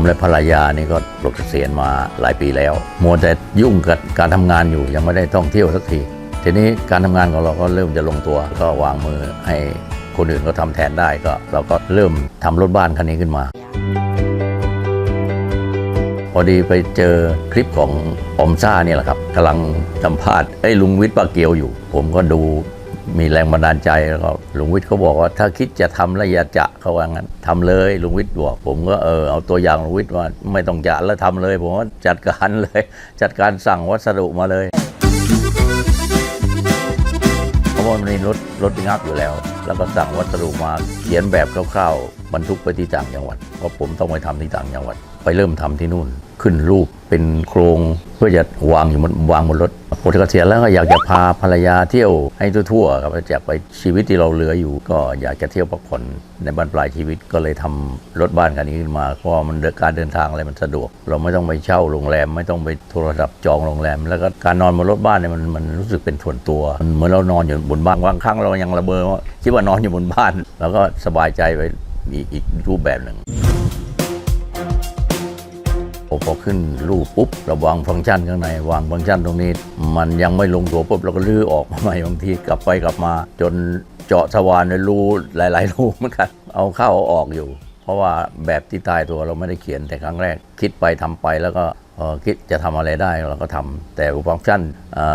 ผมและภรรยานี่ก็ปลดเกษียณมาหลายปีแล้ว มัวแต่ยุ่งกับการทำงานอยู่ยังไม่ได้ท่องเที่ยวสักที ทีนี้การทำงานของเราก็เริ่มจะลงตัว ก็วางมือให้คนอื่นก็ทำแทนได้ก็ เราก็เริ่มทำรถบ้านคันนี้ขึ้นมา พอดีไปเจอคลิปของอมซ่าเนี่ยแหละครับกำลังสัมภาษณ์ไอ้ลุงวิทย์ปาเกียวอยู่ ผมก็ดู มีแรงบันดาลใจแล้วก็ลุงวิทย์เขาบอกว่าถ้าคิดจะทำแล้วอย่าจะเขาว่างั้นทำเลยลุงวิทย์บอกผมก็เออเอาตัวอย่างลุงวิทย์ว่าไม่ต้องจะแล้วทำเลย ผมว่าจัดการเลย จัดการสั่งวัสดุมาเลยเพราะว่ามันมีรถรถปิกอัพอยู่แล้ว แล้วก็สั่งวัสดุมาเขียนแบบคร่าวๆบรรทุกไปที่ต่างจังหวัดเพราะผมต้องไปทำที่ต่างจังหวัด ไปเริ่มทำที่นู่น ขึ้นรูปเป็นโครงเพื่อจะวางอยู่บนวางบนรถปลดเกษียณแล้วก็อยากจะพาภรรยาเที่ยวให้ทั่วๆครับอยากไปชีวิตที่เราเหลืออยู่ ก็อยากจะเที่ยวพักผ่อนในบ้านปลายชีวิตก็เลยทำรถบ้านคันนี้ขึ้นมาเพราะมันการเดินทางอะไรมันสะดวก เราไม่ต้องไปเช่าโรงแรม ไม่ต้องไปโทรศัพท์จองโรงแรม แล้วก็การนอนบนรถบ้านเนี่ยมันมันรู้สึกเป็นส่วนตัวมันเหมือนเรานอนอยู่บนบ้านบางครั้งเรายังระเบ้อว่าคิดว่านอนอยู่บนบ้าน แล้วก็สบายใจไปอีอีกรูปแบบหนึ่ง พอพอขึ้นรูปปุ๊บเราวางฟังก์ชันข้างในวางฟังก์ชันตรงนี้ มันยังไม่ลงตัวปุ๊บเราก็ลื้อออกมาใหม่บางทีกลับไปกลับมา จนเจาะสว่านในรูหลาย ๆ รูเหมือนกันเอาเข้าเอาออกอยู่ เพราะว่าแบบที่ตายตัวเราไม่ได้เขียนแต่ครั้งแรก คิดไปทำไปแล้วก็ คิดจะทำอะไรได้เราก็ทำแต่ฟังก์ชัน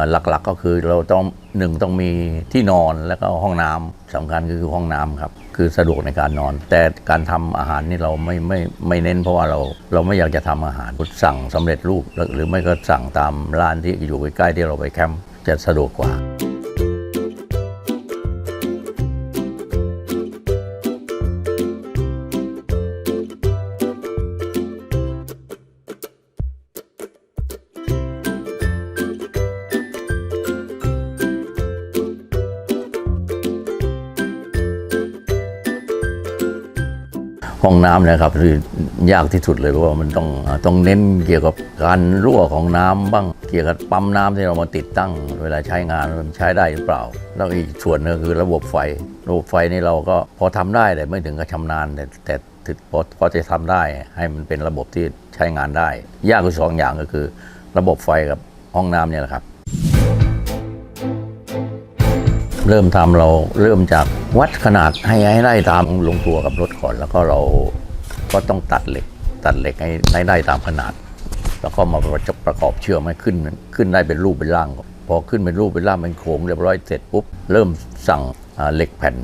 หลักๆก็คือเราต้องหนึ่งต้องมีที่นอนแล้วก็ห้องน้ำสำคัญคือห้องน้ำครับ คือสะดวกในการนอน แต่การทำอาหารนี่เราไม่ไม่ไม่เน้นเพราะว่าเราเราไม่อยากจะทำอาหารสั่งสำเร็จรูป หรือไม่ก็สั่งตามร้านที่อยู่ใกล้ๆที่เราไปแคมป์จะสะดวกกว่า ห้องน้ำเนะครับคือยากที่สุดเลยเพราะว่ามันต้องต้องเน้นเกี่ยวกับการรั่วของน้ำบ้างเกี่ยวกับปั๊มน้ำที่เรามาติดตั้ง เวลาใช้งานมันใช้ได้หรือเปล่า แล้วอีกส่วนหนึงคือระบบไฟ ระบบไฟนี่เราก็พอทำได้แต่ไม่ถึงกับชำนาญแต่แต่ถึงพอพอจะทำได้ให้มันเป็นระบบที่ใช้งานได้ ยากคือสองอย่างก็คือ ระบบไฟกับห้องน้ำเนี่ยแหละครับ เริ่มทำเราเริ่มจากวัดขนาดให้ให้ได้ตามลงตัวกับรถก่อน แล้วก็เราก็ต้องตัดเหล็ก ตัดเหล็กให้ให้ได้ตามขนาด แล้วก็มาประจะประกอบเชื่อมให้ขึ้นขึ้นได้เป็นรูปเป็นร่าง พอขึ้นเป็นรูปเป็นร่างเป็นโครงเรียบร้อยเสร็จปุ๊บเริ่มสั่งเหล็กแผ่น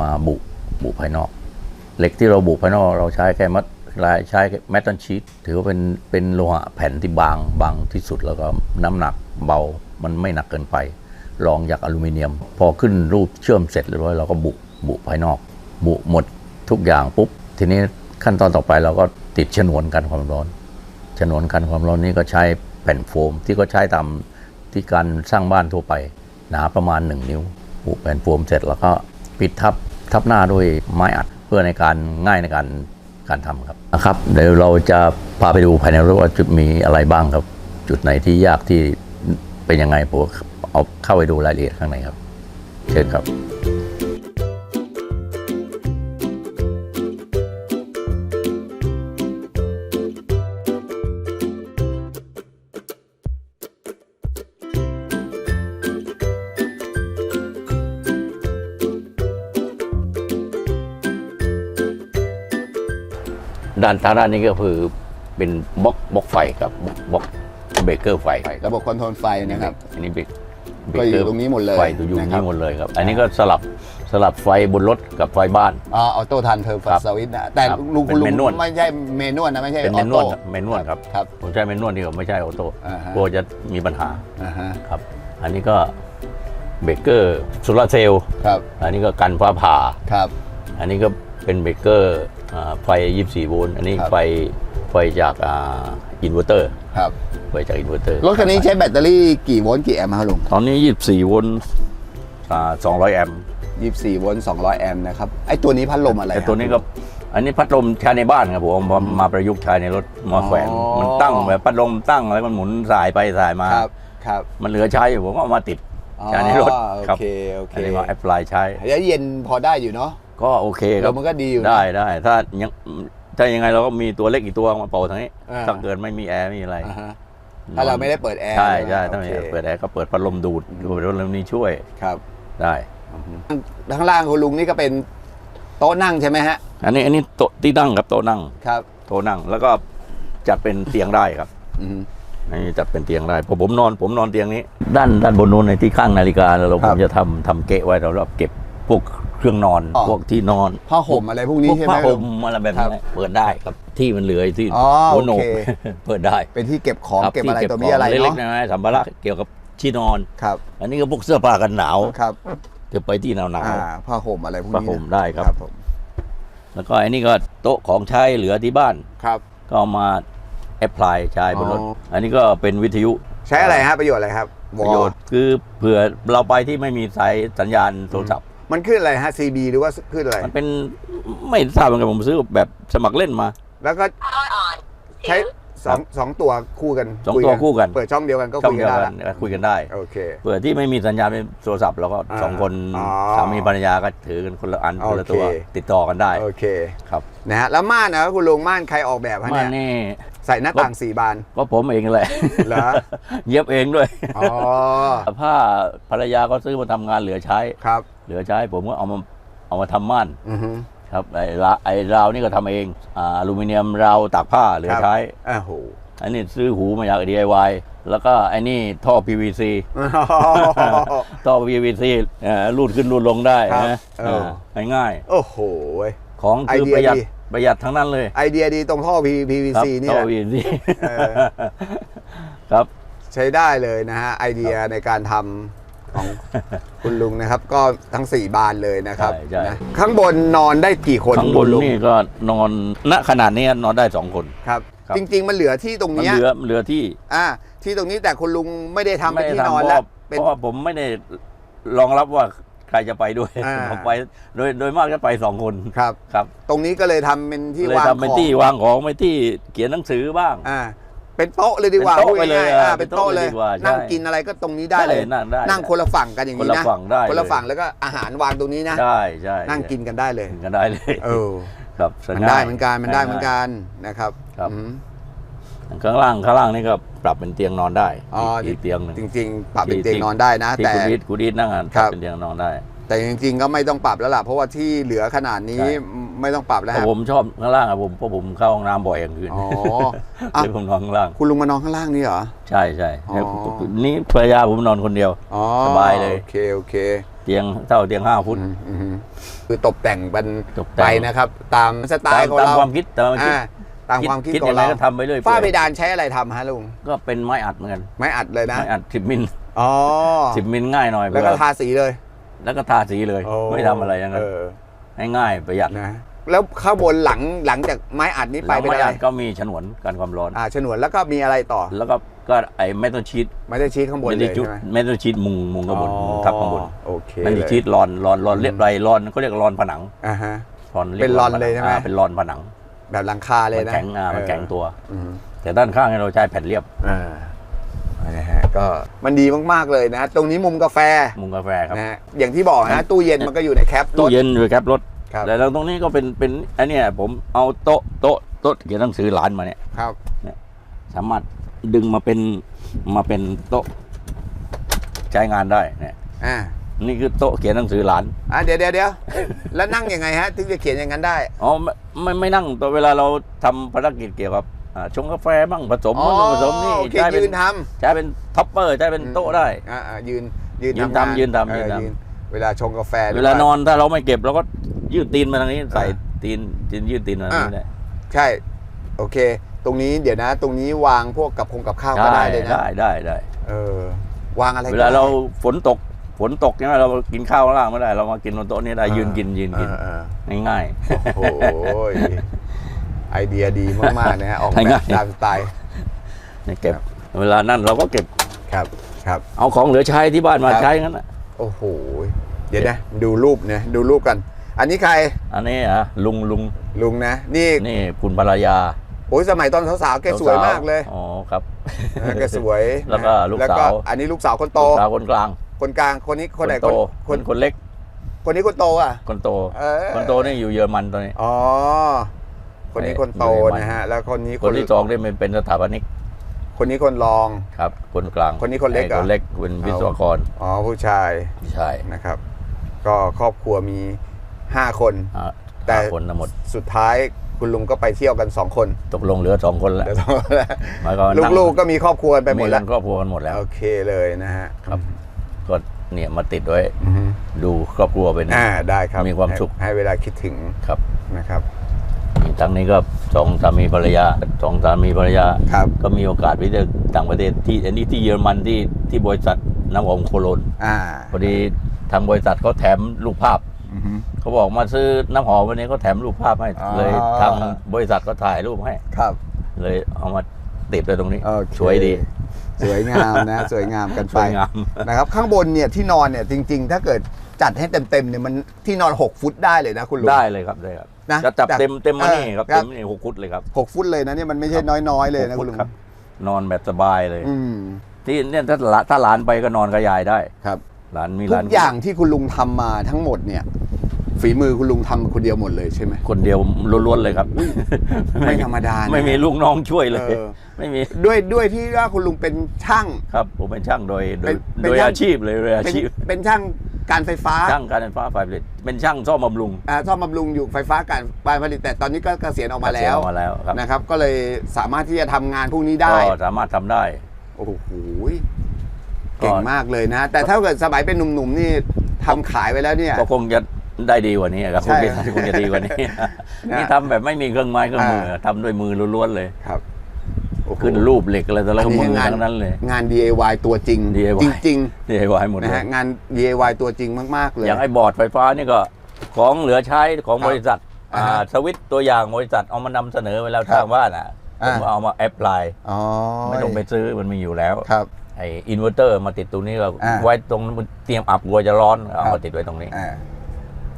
มาบุบุภายนอก เหล็กที่เราบุภายนอกเราใช้แค่มัดลายใช้แมตตันชีตถือว่าเป็นเป็นโลหะแผ่นที่บางบางที่สุดแล้วก็น้ำหนักเบามันไม่หนักเกินไป รองจากอลูมิเนียม พอขึ้นรูปเชื่อมเสร็จเรียบร้อยเราก็บุบุภายนอก บุหมดทุกอย่างปุ๊บ ทีนี้ขั้นตอนต่อไปเราก็ติดฉนวนกันความร้อน ฉนวนกันความร้อนนี้ก็ใช้แผ่นโฟม ที่ก็ใช้ตามที่การสร้างบ้านทั่วไป หนาประมาณ 1 นิ้วบุแผ่นโฟมเสร็จแล้วก็ปิดทับทับหน้าด้วยไม้อัดเพื่อในการง่ายในการการทำครับนะครับ เดี๋ยวเราจะพาไปดูภายในรถว่าจุดมีอะไรบ้างครับ จุดไหนที่ยากที่เป็นยังไงผม เอาเข้าไปดูรายละเอียดข้างในครับ เชิญครับ ด้านทางด้านนี้ก็คือเป็นบล็อกบล็อกไฟครับบล็อกเบรกเกอร์ไฟ ระบบคอนโทรลไฟนะครับ อันนี้เบรก ก็อยู่ตรงนี้หมดเลยไฟตัวอยู่ตรงนะครับนี้หมดเลยครับ อันนี้ก็สลับสลับไฟบนรถกับไฟบ้านออโต้ทันเทอร์ครัฟับสวิตนะแต่ครับลุงเป็นลุงเมนวลไม่ใช่เมนวลนะไม่ใช่เป็นอเมอนวลโต้เมนวลครับครับผมใช้เมนวลดีกว่าไม่ใช่ออโต้อ่าฮะกลัวจะมีปัญหาอ่าฮะครับ อันนี้ก็เบรกเกอร์โซลาร์เซลล์ครับอันนี้ก็กันฟ้าผ่าครับ อันนี้ก็เป็นเบรกเกอร์อ่า ไฟ 24 โวลต์ อันนี้ครับ ไฟไฟจากอ่าอินเวอร์เตอร์ ครับไฟจากอินเวอร์เตอร์ รถคันนี้ใช้แบตเตอรี่กี่โวลต์กี่แอมป์ครับลุงตอนนี้ 24 โวลต์อ่า200 แอมป์24โวลต์200 แอมป์นะครับไอ้ตัวนี้พัดลมอะไรแต่ตัวนี้ก็ อันนี้พัดลมใช้ในบ้านครับผมเอามามาประยุกต์ใช้ในรถมาแขวนอ๋อ มันตั้งแบบพัดลมตั้งอะไรมันหมุนสายไปสายมา ครับครับมันเหลือใช้อยู่ผมก็เอามาติดอ๋อใช้ในรถโอครับเคโอเคอันนี้มาแอปพลายใช้ แล้วเย็นพอได้อยู่เนาะ ก็โอเคคแล้รับวมันก็ดีอยู่นะ ได้ได้ถ้ายังถ้ายังไงเราก็มีตัวเล็กอีกตัวมาเป่าทางนี้อ่า ถ้าเกิดไม่มีแอร์ไม่มีอะไรอ่าฮะถ้าเราไม่ได้เปิดแอร์ใช่ไหมใช่ถ้าโอไม่เคเปิดแอร์ก็เปิดพัดลมดูดเปิดพัดลมนี้ช่วยครับได้ข้างล่างคุณลุงนี่ก็เป็นโต๊ะนั่งใช่ไหมฮะอันนี้อันนี้โต๊ะที่นั่งครับโต๊ะนั่งครับโต๊ะนั่ง แล้วก็จัดเป็นเตียงได้ครับ อืม อันนี้จัดเป็นเตียงได้ผมผมนอนผมนอนเตียงนี้ ด้านด้านบนนู้นในที่ข้างนาฬิกาเราครัผบมจะทำทำเกะไว้เราเก็บพวก เครื่องนอนอ๋อ พวกที่นอนผ้าห่มอะไรพวกนี้พวกใช่ไหมผ้าห่มลุง อะไรแบบครันี้บเปิดได้ครับที่มันเหลือที่อ๋อหัวโหนกโอเค เปิดได้เป็นที่เก็บของคเก็บที่อะไรตัวขมีงอะไรเล็เนาะกๆน้อยๆสัมภาระเกี่ยวกับที่นอน ครับอันนี้ก็พวกเสื้อผ้ากันหนาวครับจะไปที่หนาวหนาวอ่าผ้าห่มอะไรพวกผ้านี้ห่มนะได้ครับผมแล้วก็อันนี้ก็โต๊ะของใช้เหลือที่บ้าน ครับ ก็เอามาแอพพลายใช้บนรถอ๋ออันนี้ก็เป็นวิทยุใช้อะไรฮะประโยชน์อะไรครับประโยชน์คือเผื่อเราไปที่ไม่มีสายสัญญาณโทรศัพท์ มันขึ้นอะไรฮะ CB หรือว่าขึ้นอะไร มันเป็นไม่ทราบเหมือนกันผมซื้อแบบสมัครเล่นมา แล้วก็ Power on. ใช้สองสองตัวคู่กันสองตัวคู่กัน เปิดช่องเดียวกันก็ช่อคุงยกัเดีนยวได้กัละนคุยกันได้โอเคเผื่อที่ไม่มีสัญญาณเป็นโทรศัพท์เราก็อ่าสองคนอ๋อสามีภรรยาก็ถือกันคนละอันคนละตัวโอเคติดต่อกันได้โอเคครับนะฮะแล้วม่านนะคุณลุงม่านใครออกแบบฮะมาเนี่ยนี่ ใส่หน้าต่างสี่บานก็ผมเองแหละเหรอเย็บเองด้วยอ๋อผ้าภรรยาก็ซื้อมาทำงานเหลือใช้ครับ เหลือใช้ผมก็เอามาเอามาทำม่านอือฮึครับไอ้ละไอ้ราวนี่ก็ทำเองอ่าอลูมิเนียมราวตากผ้าเหลือครับใช้อ้าวโหอันนี้ซื้อหูมาจาก DIY แล้วก็ไอ้นี่ท่อ PVC ท่อ PVC เอ่อรูดขึ้นรูดลงได้ครับนะเออเออง่าย โอ้โหเว้ยๆของคือไอเดียประหยัดดี ประหยัดทั้งนั้นเลย ไอเดียดีตรงท่อ P- ครับ PVC นี่ท่แหอละ PVC เออครับใช้ได้เลยนะฮะไอเดียในการทำของคุณลุงนะครับ ก็ทั้ง 4 บานเลยนะครับใช่ใช่นะข้างบนนอนได้กี่คนข้างบนคุณลุงนี่ก็นอนณขนาดนี้นอนได้สองคนครับครับจริง ๆ มันเหลือที่ตรงมันเนี้ยเหลือเหลือที่อ่าที่ตรงนี้แต่คุณลุงไม่ได้ทำเป็นไม่ได้ที่นทำอนเพแล้วราะเป็นเพราะว่าผมไม่ได้รองรับว่า ใครจะไปด้วยอ่า ผมไปโดยโดยมากจะไปสองคนครับ ครับตรงนี้ก็เลยทำเป็นที่เลยวางทำเป็นของที่วางของไม่ที่เขียนหนังสือบ้าง อ่า เป็นโต๊ะเลยดีกว่าเป็นโต๊ะพูดไปเลยง่ายๆอ่าอ่าเป็นโต๊ะเลย เป็นโต๊ะเลยดีกว่าใช่ นั่งกินอะไรก็ตรงนี้ได้เลย ใช่นั่งได้นั่งคนละฝั่งกันอย่างคนนี้ละนะฝั่งได้คนละเลยฝั่งแล้วก็อาหารวางตรงนี้นะ ใช่ใช่นั่งกินกันได้เลย กินกันได้เลยเออ ครับสมันง่าได้ยเหมือนกันมันได้เหมือนกันนะครับครับ อืม ข้างล่างข้างล่างนี่ก็ปรับเป็นเตียงนอนได้อ๋ออีกเตียงหนึ่งจริง ๆ ปรับเป็นที่เตียงนอนได้นะที่แต่คุณดิดคุณดิดนั่งอะครับเป็นเตียงนอนได้ แต่จริงๆก็ไม่ต้องปรับแล้วล่ะเพราะว่าที่เหลือขนาดนี้ใช่ไม่ต้องปรับแล้วแต่ฮะผมชอบข้างล่างอะผมเพราะผมเข้าห้องน้ำบ่อยกลางคืนอ๋ออะเลยผมนอนข้างล่าง คุณลุงมานอนข้างล่างนี่เหรอใช่ใช่อ๋อนี่ภรรยาผมนอนคนเดียวอ๋อสบายเลยโอเคโอเคเตียงเท่าเตียงห้าฟุตอืมอืมคือตกแต่งเป็นตกแต่งไปนะครับ ตามสไตตามล์ของตามเราความคิดตามความคิดอ่า ตามความคิดคิดขอยังงไงเราก็ทำไปเรื่อยฝ้าเพเปื่อยดานใช้อะไรทำฮะลุงก็เป็นไม้อัดเหมือนกันไม้อัดเลยนะไม้อัดสิบมิลอ๋อสิบมิลง่ายหน่อยแล้วก็เผื่อทาสีเลยแล้วก็ทาสีเลยโอ้ไม่ทำอะไรอย่างนั้นเออให้ง่ายประหยัดนะ แล้วข้างบนหลังหลังจากไม้อัดนี้ไปแล้วเป็นไม้อะไรอัดก็มีฉนวนกันความร้อน อ่าฉนวนแล้วก็มีอะไรต่อแล้วก็ก็ไอ้เมทัลชีตไม่ได้ชี้ข้างบนไม่เลได้ยชุดใช่ไหมเมทัลชีตมุงมุงข้างบนอ๋อมุงทับข้างบนโอเคไม่ได้เลยชีตรอนรอนรอนเรียบไรรอนเขาเรียกรอนผนังอ่าฮะ รอนรียกเป็นรอนผงเลยใช่ไหมาเป็นรอนผนัง แบบหลังคาเลยมันนะแข็งอ่ามันแข็งตัวอืมแต่ด้านข้างเนี่ยเราใช้แผ่นเรียบอ่านะฮะก็มันดีมาก ๆ เลยนะตรงนี้มุมกาแฟมุงกาแฟครับนะฮะอย่างที่บอกนะตู้เย็นมันก็อยู่ในแคปรตู้ถเย็นอยู่ครับรถครับแล้วตรงนี้ก็เป็นเป็นอันเนี้ยผมเอาโต๊ะโต๊ะโต๊ะเขียนหนังสือหลานมาเนี่ยครับสามารถดึงมาเป็นมาเป็นโต๊ะใช้งานได้เนี่ยอ่า นี่คือโต๊ะเขียนหนังสือหลาน อะเดี๋ยวเดี๋ยวเดี๋ยวแล้วนั่งยังไงฮะ ถึงจะเขียนอย่างนั้นได้ อ๋อไม่ไม่ไม่นั่งตัวเวลาเราทำภารกิจเกี่ยวกับอ่าชงกาแฟบ้างผสมอ๋อนู่นผสมนี่โอเคใช้เป็ยืนนท ใช้เป็นท็อปเปอร์ใช้เป็นโต๊ะได้ำอ่าอ่ายืนยืนยืนทำงานทำยืนทำเออยืนทำ เวลาชงกาแฟเวลานอนถ้าเราไม่เก็บเราก็ยืดตีนมาทางนี้ใส่อ่าตีนตีนยืดตีนมาทางนี้ได้ใช่ โอเค ตรงนี้เดี๋ยวนะ ตรงนี้วางพวกกับคงกับข้าวก็ได้ได้เลยนะได้ได้ได้ เออวางอะไรก็เวลาเราได้ฝนตก ฝนตกใช่ไหมเรากินข้าวข้างล่างไม่ได้ เรามากินบนโต๊ะนี้ได้ยืนกินยืนกินเออเออง่ายโอ้โหไอเดียดีมากๆนะฮะออกแบง่าบยๆตามสไตล์ๆนี่เก็บครับเวลานั่นเราก็เก็บครับครับ เอาของเหลือใช้ที่บ้านมาครับใช้งั้นน่ะโอ้โหเดี๋ยวนะดูรูปนะดูรูปกัน อันนี้ใคร อันนี้อะลุงลุงลุงนะ นี่นี่คุณภรรยาโอ้ยสมัยตอนสาวๆแกสวยมากเลย อ๋อครับนะแกสวยแล้วก็ลูกแล้วสาวอันนี้ลูกสาวคนโตลูกสาวคนกลาง คนกลางคนนี้คนไหนโตคคนนคนเล็ก คนนี้คนโตอะ คนโตเออคนโตนี่อยู่เยอรมันตอนนี้อ๋อคนนี้คนโตนะฮะ แล้วคนนี้คนที่สองได้เป็นเป็นสถาปนิกคนนี้คนรองครับ คนกลาง คนนี้คนเล็กเหรอไอ้คนเล็กเป็นวิศวกรอ๋อผู้ชายใช่นะครับ ก็ครอบครัวมี5คนอ่าแต่ห้าคนทั้งหมดสุดท้ายคุณลุงก็ไปเที่ยวกัน2คน ตกลงเหลือสองคนแล้วเดี๋ยวต้องหมายความว่านั่งลูกๆก็มีครอบครัวไปหมดมีแล้กัวนครอบครัวกันหมดแล้วโอเคเลยนะฮะครับ ก็เนี่ยมาติดไว้อือฮึดูครอบครัวเป็น อ่าได้ครับมีความสุข ให้ให้เวลาคิดถึงครับนะครับทั้งนี้ก็สองสามีภรรยาสองสามีภรรยา ครับ ก็มีโอกาสไปเที่ยวต่างประเทศที่อันนี้ที่เยอรมันที่ที่บริษัทน้ำหอมโคโลนอ่าพอดีทางบริษัทเขาแถมรูปภาพอือฮึ เขาบอกมาซื้อน้ำหอมวันนี้เขาแถมรูปภาพให้ อ๋อ เลยทางบริษัทก็ถ่ายรูปให้ ครับ เลยเอามาติดไว้ตรงนี้ โอเคสวยดี สวยงามนะ สวยงามกันสไปวยงาม นะครับ ข้างบนเนี่ยที่นอนเนี่ยจริง ๆ ถ้าเกิดจัดให้เต็มๆเนี่ยมันที่นอน 6 ฟุตได้เลยนะคุณลุง ได้เลยครับได้ครับนะจะจับจากเต็มเต็มมานี่เออครับ ครัเต็บมนี่หกฟุตเลยครับ6ฟุตเลยนะเนี่ยมันไม่ใช่น้อยๆเลยนะหกคุฟุณตลุงครับ นอนแบบสบายเลย อืมที่เนี่ยถ้าหลานถ้าหลานไปก็นอนกับยายได้ ครับหลานมีหทุลานกอย่างที่คุณลุงทำมาทั้งหมดเนี่ย ฝีมือคุณลุงทำคนเดียวหมดเลยใช่ไหม คนเดียวล้วนๆเลยครับ ไม่ธรรมดานะไม่มีลูกน้องช่วยเลยเออ ไม่มีด้วยด้วยที่ว่าคุณลุงเป็นช่าง ครับผมเป็นช่างโดยโดยเป็นเป็นโดยช่าง อาชีพเลยโดยอาเป็นชีพเป็นช่างการไฟฟ้าช่างการไฟฟ้าฝ่ายผลิตเป็นช่างซ่อมบำรุงอ่าซ่อมบำรุงอยู่ไฟฟ้าการการผลิตแต่ตอนนี้ก็เกษียณออกมาแล้วเกษียณออกมาแล้วครับนะครับ ก็เลยสามารถที่จะทำงานพวกนี้ได้ ก็สามารถทำได้ โอ้โหเก่งมากเลยนะ แต่ถ้าเกิดสมัยเป็นหนุ่มๆนี่ทำขายไปแล้วเนี่ย ก็คงจะ ได้ดีกว่านี้ครับคใช่งจะคงจะดีกว่านี้นะนี่ทำแบบไม่มีเครื่องไม้เครื่องมืออ่าทำด้วยมือล้วนๆเลยครับโอ้โหขึ้นรูปเหล็กอะไรแต่ละอันมืนี้องานทั้งนั้นเลย งาน DIY ตัวจริง DIY จริงนี่ไว้หมดๆเลนะยฮะงาน DIY ตัวจริงมาก ๆ เลย อย่างไอ้บอร์ดไฟฟ้านี่ก็ของเหลือใช้ของครับบริษัทอ่าฮะอ่าสวิตช์ตัวอย่างบริษัทเอามานำเสนอเวลาครับทางบ้านอะผอ่ามเอามาแอพพลายอ๋อไม่ต้องไปซื้อมันมีอยู่แล้วครับไอ้อินเวอร์เตอร์มาติดตรงนี้ก็อ่าไว้ตรงเตรียมอับกลัวจะร้อนเอาครัมาบติดไว้ตรงนี้อ่า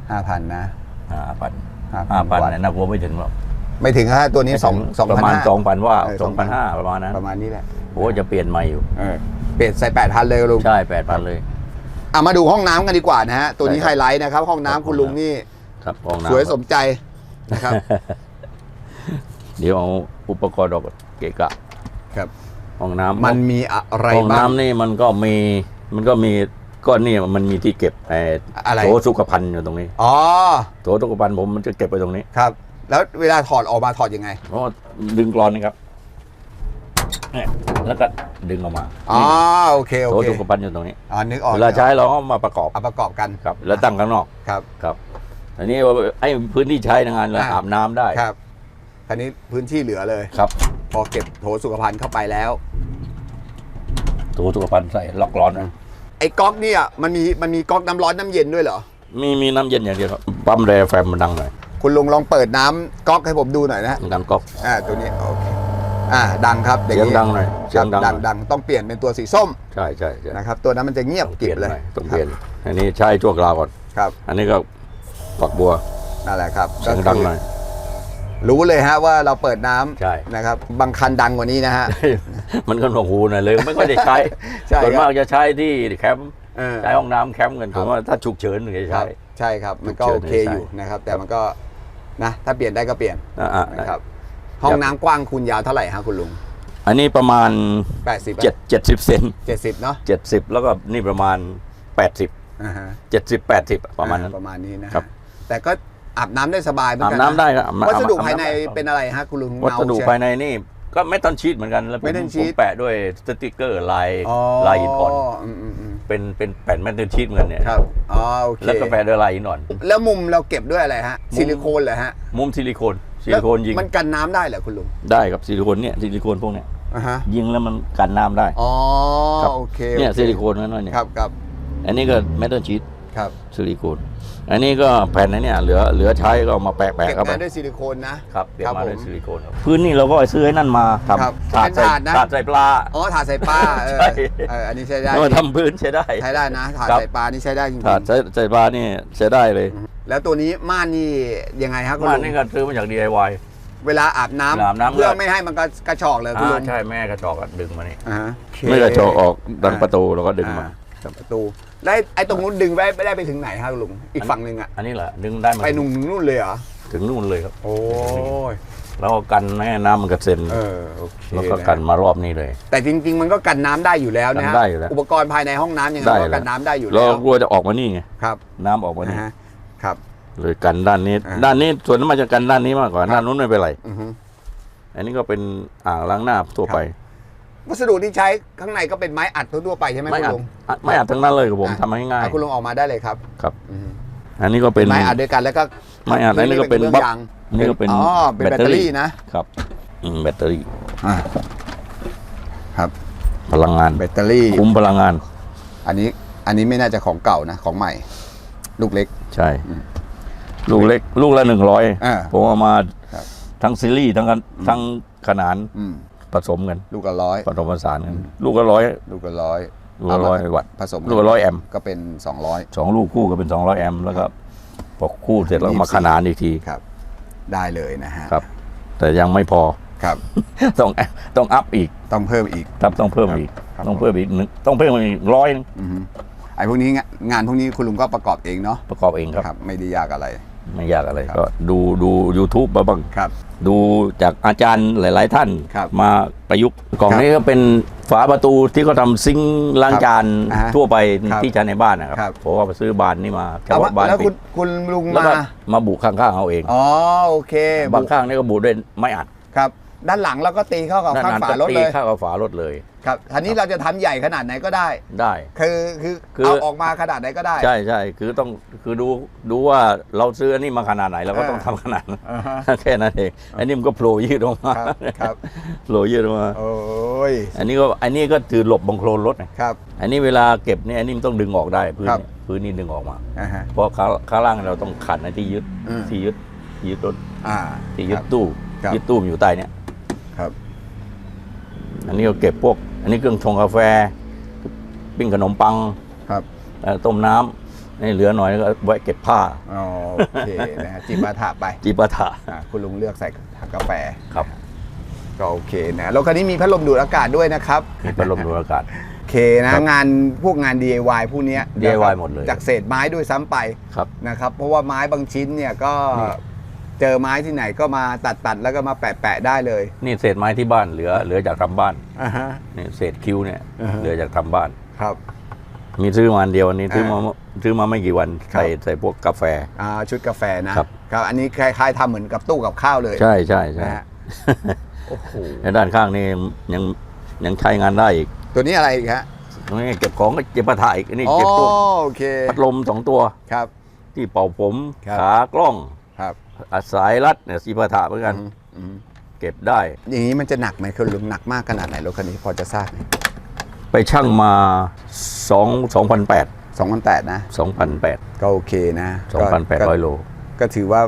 ห้าพันนะห้าพัน5,000ห้าพันวัตต์เนี่ยน่ากลัวไม่ถึงหรอกไม่ถึงฮะตัวนี้สองสองประพันมาณห้าสองพันว่าเออสองพันห้า2,500ประมาณนั้นประมาณนี้แหละโอ้จะเปลี่ยนใหม่อยู่เออเปลี่ยนใส่แปดพันเลยลุงใช่แปดพันเลยอะมาดูห้องน้ำกันดีกว่านะฮะตัวนี้ใช่ไฮครับไลท์นะครับ ห้องน้ำคุณลุงนี่ครับห้องน้ำสวยสมใจนะครับ เดี๋ยวเอาอุปกรณ์ออกเกะกะ ครับ ห้องน้ำมันมีอะไรห้องบ้างน้ำนี่มันก็มีมันก็มี ก้อนนี่มันมีที่เก็บไอ้อะไร โถสุขภัณฑ์อยู่ตรงนี้อ๋อโถสุขภัณฑ์ผมมันจะเก็บไปตรงนี้ครับ แล้วเวลาถอดออกมาถอดยังไง เพราะว่าดึงกรอนนี่ครับเนี่ยแล้วก็ดึงออกมาอ๋อโอเคโอโถเคสุขภัณฑ์อยู่ตรงนี้อ๋อนึกออกเวลาใช้เราเอามาประกอบเอาประกอบกันครับ แล้วตั้งข้างนอกครับครับอันนี้ว่าไอ้พื้นที่ใช้ในงานเราอ่าอาบน้ำได้ครับคันนี้พื้นที่เหลือเลย ครับพอเก็บโถสุขภัณฑ์เข้าไปแล้ว โถสุขภัณฑ์ใส่ล็อกร้อนนะไอ้ก๊อกเนี่ยมันมีมันมีก๊อกน้ำร้อนน้ำเย็นด้วยเหรอ มีมีน้ำเย็นอย่างเดียวครับปั๊มแรแฟมมันดังหน่อยคุณลุงลองเปิดน้ำก๊อกให้ผมดูหน่อยนะฮะดังก๊อก อ่าตัวนี้โอเคอ่าดังครับอเสียงนี้ดังหน่อยเสียงดังหดัน่งอยดังต้องเปลี่ยนเป็นตัวสีส้มใช่ใช่ใช่นะครับตัวนั้นมันจะเงียบต้องกเปริลี่บยนเลยหน่อยต้องเปลี่ยนอันนี้ใช้ชั่วคราวก่อน ครับอันนี้ก็ฝักบัว นั่นแหละครับเสียงดังหน่อย รู้เลยฮะว่าเราเปิดน้ำใช่นะครับบางคันดังกว่านี้นะฮะ มันก็หนวกหูหน่อยเลยไม่ค่อยได้ใช้ใช่ส่วนคมารักบจะใช้ที่แคมป์เออ ใช้ห้องน้ำแคมป์กันครัผบมว่าถ้าฉุกเฉินถึงจะครัใช้ บใช่ครับ มันก็ฉุโอกเฉินเคอยู่ใช่นะครับ แต่มันก็นะ ถ้าเปลี่ยนได้ก็เปลี่ยนอ่าๆนะครับ ห้องน้ำกว้างคูณยาวเท่าไหร่ฮะคุณลุง อันนี้ประมาณ80เจ็ดเจ็ดสิบเซน70เนาะเจ็ดสิบแล้วก็นี่ประมาณแปดสิบอ่าฮะเจ็ดสิบแปดสิบประมาณนั้นอ่ประมาณนี้นะฮะครับ แต่ก็ อาบน้ำได้สบายเหมือนอาบกันน้ำได้ครับอาบน้ำวัสดุอาบน้ำภายในได้เป็นอะไรฮะคุณลุงวัสดุเงใช่ภายในนี่ ก็ไม่ต้องชีตเหมือนกันแล้วผม Metal ผม sheet แปะด้วยสติกเกอร์ลายอ๋อลายหินอ่อนอืมอืมอืมเป็นเป็นแผ่นแมตเตอร์ชีตเหมือนกันเนี่ยครับอ๋อโอเคแล้วก็แปะด้วยลายหินอ่อน แล้วมุมเราเก็บด้วยอะไรฮะมุมซิลิโคนเหรอฮะมุมซิลิโคนซิลิโคนยิงแล้วมันกันน้ำได้เหรอคุณลุงได้ครับซิลิโคนเนี่ยซิลิโคนพวกเนี้ยอ่าฮะยิงแล้วมันกันน้ำได้อ๋อครับโอเคเนี่ยโอคซิลิโคนนั่นเนี่ยครับครับอันนี้ก็แมตเตอร์ชีตครับซิลิโคน อันนี้ก็แผ่นนั้นเนี่ยเหลือเหลือใช้ก็เอามาแปะเก็บแปะเข้าไป งานด้วยซิลิโคนนะ ครับเก็บครับมาผมด้วยซิลิโคนครับพื้นนี่เราก็ซื้อให้นั่นมาทครับำถาดเป็นใส่ถาดนะ ถาดใส่ปลา อ๋อถาดใส่ปลาเออใช่ เอออันนี้ใช้ได้แล้วมาทำพื้นใช้ได้ ใช้ได้นะถาดครับ ใส่ปลานี่ใช้ได้จริงถาดใส่ใส่ปลานี่ใช้ได้เลยๆแล้วตัวนี้ม่านนี่ยังไงฮะคุณมาลุงนี่ก็ซื้อมาจาก DIY เวลาอาบน้ำอาบน้ำ เพื่อก็ไม่ให้มันกระกระชอกเลยคุณลุอ่างใช่แม่กระจอกก็ดึงมานี่ อ่าฮะโอเคไม่กระจอกออกดันประตูเราก็ดึงมา อ่ ประตูแล้วไอ้ตรงนู้นดึงไปไม่ได้ไปถึงไหนฮะคุณลุงอีกฝั่งหนึ่งอะอันนี้แหละดึงได้มาไปนุ่งนู่นเลยเหรอถึงนู่นเลยครับ โอ้ยแล้วก็กันไม่ให้น้ำมันกระเซ็นเออโอเคแล้วก็ะกันมารอบนี้เลย แต่จริง ๆ มันก็กันน้ำได้อยู่แล้วนะกันฮะได้อยู่แล้วอุปกรณ์ภายในห้องน้ำยังไงได้ก็แล้กัวนน้ำได้อยู่เราแล้วกลัวจะออกมานี่ไงครับ น้ำออกมานี่นะฮะครับเลยกันด้านนี้อ่าด้านนี้ส่วนนั้นมาจะกันด้านนี้มากกว่าครับด้านนู้นไม่เป็นไรอือฮึอันนี้ก็เป็นอ่างล้างหน้าทั่วไป วัสดุที่ใช้ข้างในก็เป็นไม้อัดทั่วๆไปใช่ไหมไม่คุณอัดลุงอะไม่อัดทั้งนั้นเลยครับผมอะทำให้ง่ายอะคุณลุงออกมาได้เลยครับครับ อือฮึอันนี้ก็เป็น ไม้อัดด้วยกันแล้วก็ไม้อัดอันนี้ก็เป็นครื่องบัฟยางอันนี้ก็เป็นอ๋อเป็นแบแบตตเตเตออรี่รี่นะ ครับอืมแบตเตอรี่อ่าครับพลังงานแบตเตอรี่ คุ้มพลังงาน อันนี้อันนี้ไม่น่าจะของเก่านะ ของใหม่ ลูกเล็ก ใช่ ลูกเล็ก ลูกละหนึ่งร้อยอ่าผมเอามาครับ ทั้งซีรีส์ทั้งกันทั้งขนาน อืม ผสมกัน ลูกละร้อยผสมผสานกันลูกละร้อยลูกละร้อยลูกละร้อยวัตต์ผสมลูกละร้อยแอมป์ก็เป็นสองร้อยสองลูกคู่ก็เป็นสองร้อยแอมป์แล้วก็พอคู่เสร็จแล้วยี่สิบมาขนานอีกทีครับ ได้เลยนะฮะครับ แต่ยังไม่พอครับ ต้องต้องอัพอีกต้องเพิ่มอีกครับต้องเพิ่มครับอีกครับต้องเพิ่มอีกหนึ่งต้องเพิ่มอีกร้อยหนึ่งอือฮึไอ้พวกนี้งานงานพวกนี้คุณลุงก็ประกอบเองเนาะประกอบเองครับครับไม่ได้ยากอะไร ไม่ยากอะไรครับก็ดูดู YouTube มาบ้างครับ ดูจากอาจารย์หลาย ๆ ท่านครับมาประยุกต์กล่องครับนี้ก็เป็นฝาประตูที่เขาทำซิงค์ล้างจานอ่าฮะทั่วไปครับที่ใช้ในบ้านนะครับครับเพราะว่าไปซื้อบานนี่มาเฉเอาพาะมาบานแล้วปิคุดณคุณลุงแล้วมา ก็มาบุข้างๆเอาเอง อ๋อโอเคบางข้างนี่ก็บูด้วยไม้อัดครับ ด้านหลังเราก็ตีเข้ากับข้างนั้นฝาก็รถตีเลย ข้างกับฝารถเลย ครับทีนี้เราจะทำใหญ่ขนาดไหนก็ได้ได้ คือคือคือเอาออกมาขนาดไหนก็ได้ ใช่ใช่คือต้องคือดูดูว่าเราซื้ออันนี้มาขนาดไหนเราก็อ่าต้องทำขนาดนั้นอ่าฮะแค่นั้นเองอันนี้มันก็โผล่ยืดออกมาครับครับโผล่ยืดออกมาโอ้ยอันนี้ก็อันนี้ก็ถือหลบบังโคลนรถไงครับ อันนี้เวลาเก็บเนี่ยอันนี้มันต้องดึงออกได้พื้นครับเนี่ยพื้นนี่ดึงออกมาอ่าฮะเพราะข้างข้างล่างเราต้องขัดในที่ยึดอืมที่ยึดที่ยึดรถอ่าที่ยึคดรับตู้ครับยึดตู้มันอยู่ใต้เนี่ยครับ อันนี้ก็เก็บพวก อันนี้เครื่องชงกาแฟ ปิ้งขนมปังครับเอ่อต้มน้ำนี่เหลือหน่อยก็ไว้เก็บผ้าอ๋อโอเคนะฮะจิบมาถะไปจีปาถะอ่าคุณลุงเลือกใส่ถังกาแฟครับก็โอเคนะรถคันนี้มีพัดลมดูดอากาศด้วยนะครับมีพัดลมดูดอากาศโอเคนะครับงานพวกงาน DIY พวกเนี้ย DIY นะครับหมดเลยจากเศษไม้ด้วยซ้ำไปครับนะครับ เพราะว่าไม้บางชิ้นเนี่ยก็นี่ เจอไม้ที่ไหนก็มาตัดตัดๆแล้วก็มาแปะแปะๆได้เลย นี่เศษไม้ที่บ้านเหลือเหลือจากทำบ้านอ่าฮะ นี่เศษคิ้วเนี่ยอ่าฮะ เหลือจากทำบ้าน ครับ มีซื้อมาอันเดียวอันนี้ซื้อมาอ่าซื้อมาไม่กี่วันครับ ใส่ใส่พวกกาแฟ อ่าชุดกาแฟนะครับ ครับอันนี้คล้ายๆทำเหมือนกับตู้กับข้าวเลยใช่ใช่ใช่นะฮะโอ้โหในด้านข้างนี่ยังยังใช้งานได้อีกตัวนี้อะไรอีกฮะตรงนี้เก็บของก็เก็บปะถ่ายอีกอันนี้อ๋อเก็บพวกโอเคพัดลมสองตัว ครับ ที่เป่าผมครับ ขากล้อง ครับ อะสายรัดเนี่ยสีปะถะเหมือนกันอืมอืมเก็บได้ อย่างนี้มันจะหนักไหมคุณลุงหนักมากขนาดไหนรถคันนี้พอจะทราบไหมไปชั่งมาสองสองพันแปดสองพันแปดนะสองพันแปดก็โอเคนะสองพันแปดร้อยโลก็ถือว่า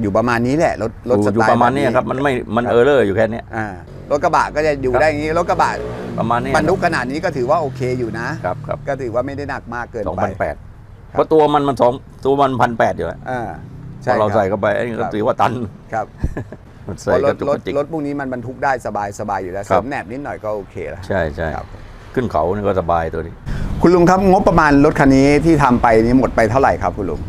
อยู่ประมาณนี้แหละรถรถสอยู่ไตล์ประมาณเนี้ยแครับ มันไม่มันครับเออร์เลอร์อยู่แค่เนี้ย อ่ารถกระบะก็จะอยู่ครับได้อย่างนี้รถกระบะประมาณเนี้ยบรรทุกขนาดนี้ก็ถือว่าโอเคอยู่นะ ครับครับก็ถือว่าไม่ได้หนักมากเกินสองไปพันแปดครับเพราะตัวมันมันสองตัวมันพันแปดอยู่แล้ว อ่า พใช่อเราครับใส่เข้าไปอันนี้ก็ครับถือว่าตันครับมันเพใส่ราะรกระถจุกรกถระจิกรถพวกนี้มันบรรทุกได้สบายสบายอยู่แล้วคเสรัริบมแหนบนิดหน่อยก็โอเคแล้วใช่ใช่ครับขึ้นเขานี่ก็สบายตัวนี้ คุณลุงครับงบประมาณรถคันนี้ที่ทำไปนี้หมดไปเท่าไหร่ครับคุณลุง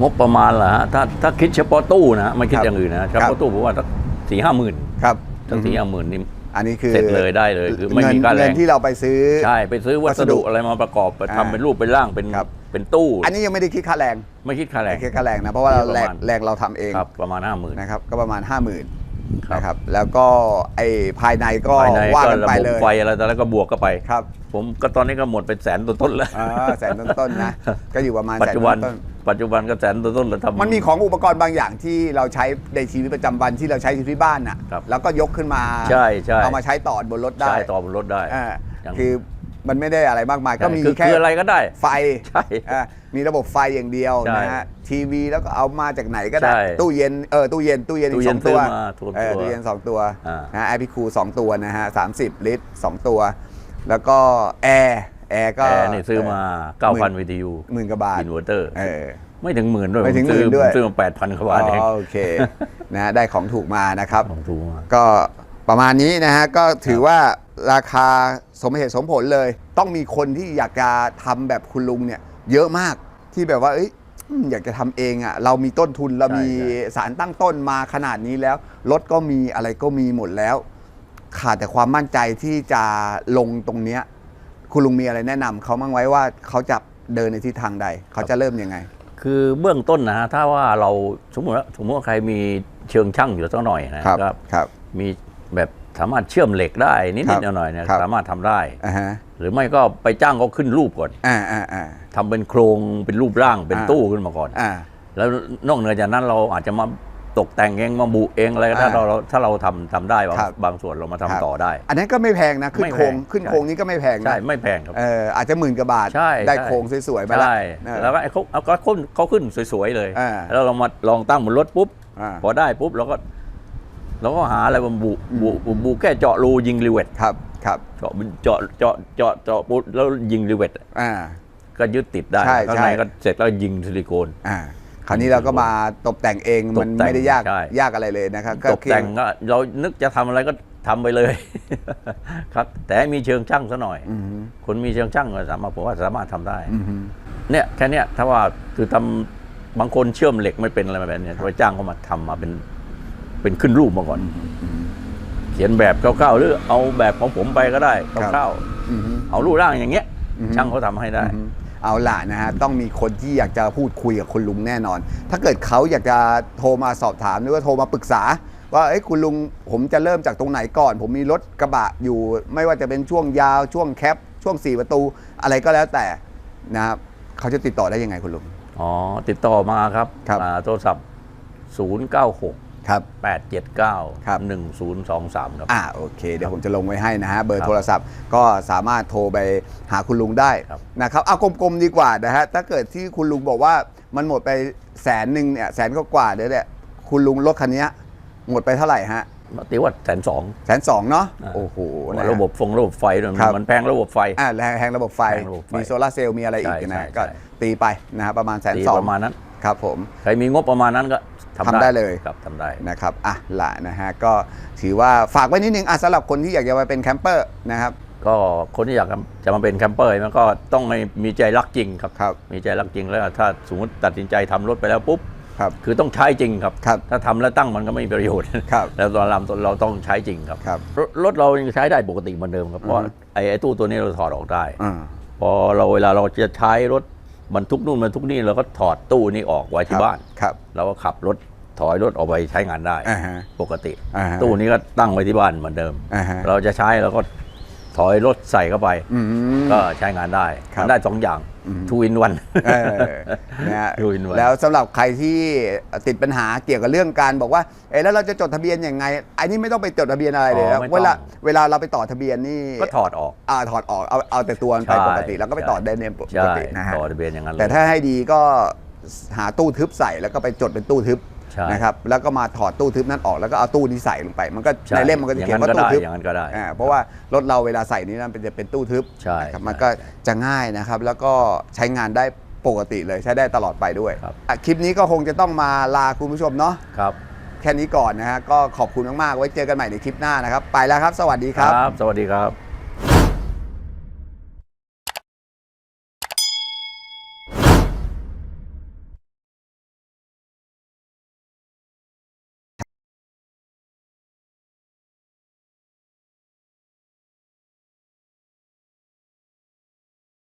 งบประมาณเหรอฮะถ้าถ้าคิดเฉพาะตู้นะไม่คิดครับอย่างอื่นนะเฉครัพาะบตู้ผมว่าสักสี่ห้าหมื่นครับสักสี่ห้าหมื่นนี่อันนี้คือเสร็จเลยได้เลยคือไม่มีเงินค่าแรงเงินที่เราไปซื้อใช่ไปซื้อวัวัสสดุดุอะไรมาประกอบไปอ่าทำเป็นรูปเป็นร่างเป็นครับ เป็นตู้ อันนี้ยังไม่ได้คิดค่าแรงไม่คิดค่าแรง ไม่คิดค่าแรงนะเพราะว่าเราประแรงมาณแรงเราทำเองครับประมาณห้าหมื่นนะครับ ก็ประมาณ 5 0,000ครับนะครับแล้วก็ไอ้ภายในก็ภายในว่าก็กันระไปบบเลยไฟอะไรแต่แล้วก็บวกก็ไป ครับผมก็ตอนนี้ก็หมดเป็นแสนต้นๆแล้ว อ่าแสนต้นๆนะก็อยู่ประมาณปัจแสนจุบัน ต้นปัจจุบันก็แสนต้นๆแล้วทำๆมันมีของอุปกรณ์บางอย่างที่เราใช้ในชีวิตประจำวันที่เราใช้อยู่ที่บ้านน่ะ ครับแล้วก็ยกขึ้นมาใช่ใช่ เอามาใช้ต่อบนรถได้ใช่ต่อบนรถได้อ่าอย่าง คือ มันไม่ได้อะไรมากมาย ก็มีคือแค่คืออะไรก็ได้ ไฟใช่อ่ามีระบบไฟอย่างเดียวใช่นะฮะทีวีแล้วก็เอามาจากไหนก็ได้ใช่ตู้เย็นเออตู้เย็นตู้เย็นอีตู้กเย็สนองตัวซื้อมาถูกเออตัวตู้เย็นสองตัวอ่านะแอร์พิคูสองตัวนะฮะสามสิบลิตรสองตัว แล้วก็แอร์แอร์ก็แอร์นี่ซื้อมา 9,000วิทยุหมื่นกว่าบาทอินเวอร์เตอร์เออไม่ถึงหมื่นด้วยไม่ถึงผซื้อหมื่นด้วยผมซื้อมา8,000กว่าอ๋บาทเองอโอเคนะได้ของถูกมานะครับของถูกมาก็ประมาณนี้นะฮะก็ถือว่า ราคาสมเหตุสมผลเลย ต้องมีคนที่อยากจะทำแบบคุณลุงเนี่ย เยอะมากที่แบบว่าเอ้ยอืมอยากจะทำเองอะเรามีต้นทุนเราใช่มีใช่สารตั้งต้นมาขนาดนี้แล้วรถก็มีอะไรก็มีหมดแล้ว ขาดแต่ความมั่นใจที่จะลงตรงเนี้ยคุณลุงมีอะไรแนะนำเขาบ้างไว้ว่าเขาจะเดินในทิศทางใด เขาจะเริ่มยังไง คือเบื้องต้นนะฮะถ้าว่าเราสมมติว่าสมมติว่าใครมีเชิงช่างอยู่สักหน่อยนะครับก็ครับ มีแบบ สามารถเชื่อมเหล็กได้นิครัดบๆหน่อยๆเนี่ยครับสามารถทำได้อ่าฮะหรือไม่ก็ไปจ้างเขาขึ้นรูปก่อนอ่าอ่าอ่าทำเป็นโครงเป็นรูปร่างเป็นอ่าตู้ขึ้นมาก่อนอ่าแล้วนอกเหนือจากนั้นเราอาจจะมาตกแต่งเองมาบุเองอะไรก็ถ้าอ่าเราถ้าเราทำทำได้บางครับบางส่วนเรามาทำครับต่อได้ อันนั้นก็ไม่แพงนะขึ้นไม่แพงโครงขึ้นใช่โครงนี้ก็ไม่แพงใช่นะไม่แพงครับเอออาจจะหมื่นกว่าบาทใช่ได้ใช่โครงสวยๆมาละใช่เออแล้วก็ไอ้เขาเอาก็ขึ้นเขาขึ้นสวยๆเลยอ่าแล้วเรามาลองตั้งบนรถปุ๊บอ่าพอได้ปุ๊บเราก็ เราก็หาอะไรมาบุบุบุบุแค่เจาะรูยิงรีเวทครับครับเจาะเจาะเจาะเจาะเจาะปุ๊บแล้วยิงรีเวทอ่าก็ยึดติดได้ใช่ข้างใช่ในก็เสร็จแล้วยิงซิลิโคนอ่าคราวนี้เราก็มาตกแต่งเองตมันกแต่งไม่ได้ยากใช่ยากอะไรเลยนะครับตกแต่งก็เรานึกจะทำอะไรก็ทำไปเลย ครับ แต่ให้มีเชิงช่างซะหน่อยอืมคนมีเชิงช่างก็สามารถผมว่าสามารถทำได้อืมเนี่ยแค่เนี้ยถ้าว่าคือทำบางคนเชื่อมเหล็กไม่เป็นอะไรแบบเนี้ยไปจ้างเขามาทำมาเป็น เป็นขึ้นรูปมาก่อน เขียนแบบคร่าวๆหรือเอาแบบของผมไปก็ได้คร่าวอืมๆเอารูปร่างอย่างเงี้ยอืมช่างเขาทำให้ได้อืมเอาล่ะนะฮะต้องมีคนที่อยากจะพูดคุยกับคุณลุงแน่นอน ถ้าเกิดเขาอยากจะโทรมาสอบถามหรือว่าโทรมาปรึกษาว่าเอ้ยคุณลุงผมจะเริ่มจากตรงไหนก่อน ผมมีรถกระบะอยู่ ไม่ว่าจะเป็นช่วงยาวช่วงแคป ช่วง4ประตูอะไรก็แล้วแต่นะครับเขาจะติดต่อได้ยังไงคุณลุงอ๋อติดต่อมาครับครับอ่าโทรศัพท์ 096 ครับ879 ครับ 1023ครับ อ่าโอเค เดี๋ยวผมจะลงไว้ให้นะฮะ เบอคร์รับโทรศัพท์ก็สามารถโทรไปหาคุณลุงได้ครับ นะครับเอากลมๆดีกว่านะฮะ ถ้าเกิดที่คุณลุงบอกว่ามันหมดไปแสนหนึ่งเนี่ยแสนก็กว่าๆเดี๋ยวเนี่ยคุณลุงรถคันเนี้ยหมดไปเท่าไหร่ฮะตีว่าแสนสองแสนสองเนาะอ่าโอ้โหนะฮะระบบฟงระบบไฟด้วยครับ มันแพงระบบไฟ อ่าแรงแรงระบบไฟ แรงระบบไฟมีโซลาร์เซลล์มีอะไรอีกใช่นะฮะใช่ก็ใช่ ตีไปนะฮะประมาณแสนตีสองประมาณนั้น ครับผม ใครมีงบประมาณนั้นก็ ทำทำได้เลยครับทำได้นะครับอะละนะฮะก็ถือว่าฝากไว้นิดนึงอะสำหรับคนที่อยากจะมาเป็นแคมเปอร์นะครับก็คนที่อยากจะมาเป็นแคมเปอร์มันก็ต้องไม่มีใจรักจริงครับครับมีใจรักจริงแล้วถ้าสมมติตัดสินใจทำรถไปแล้วปุ๊บครับคือต้องใช้จริงครับครับถ้าทำแล้วตั้งมันก็ไม่มีประโยชน์ครับแล้วตอนเราเราต้องใช้จริงครับครับรถรถเรายังใช้ได้ปกติเหมือนเดิมครับเพราะอือฮึไอ้ไอ้ตู้ตัวนี้เราถอดออกได้อ่าพอเราเวลาเราจะใช้รถบรรทุกนู่นบรรทุกนี่เราก็ถอดตู้นี้ออกไว้ที่บ้านครับเราก็ขับรถ ถอยรถออกไปใช้งานได้อ่าฮะปกติอ่าฮะตู้นี้ก็ตั้งไว้ที่บ้านเหมือนเดิมอ่าฮะเราจะใช้เราก็ถอยรถใส่เข้าไปอืมก็ใช้งานได้ครับทำได้สองอย่างอืมทูอินวันเออนะฮะดูอินไว้แล้วสำหรับใครที่ติดปัญหาเกี่ยวกับเรื่องการบอกว่าเอ๊ะแล้วเราจะจดทะเบียนยังไงอันนี้ไม่ต้องไปจดทะเบียนอะไรเลยอ๋อนะไม่ต้องเวลาเวลาเราไปต่อทะเบียนนี่ก็ถอดออกอ่าถอดออกเอาเอาแต่ตัวมันไปใช่ปกติ แล้วก็ไปต่อใช่ได้ในปกใช่ตินะฮะต่อทะเบียนอย่างนั้นเลยแต่ถ้าให้ดีก็หาตู้ทึบใส่แล้วก็ไปจดเป็นตู้ทึบ ใช่นะครับแล้วก็มาถอดตู้ทึบนั้นออกแล้วก็เอาตู้นี้ใส่ลงไป มันก็ใช่ในเล่มมันก็จะเขียนว่าอย่างนั้นก็ตู้ทึบได้อย่างนั้นก็ได้อ่าเพราะว่ารถเราเวลาใส่นี้นั้นเป็นจะเป็นตู้ทึบใช่นะครับมันใช่ก็จะง่ายนะครับ แล้วก็ใช้งานได้ปกติเลยใช้ได้ตลอดไปด้วยครับ อะคลิปนี้ก็คงจะต้องมาลาคุณผู้ชมเนาะครับ แค่นี้ก่อนนะฮะก็ขอบคุณมากๆไว้เจอกันใหม่ในคลิปหน้านะครับ ไปแล้วครับ สวัสดีครับ สวัสดีครับ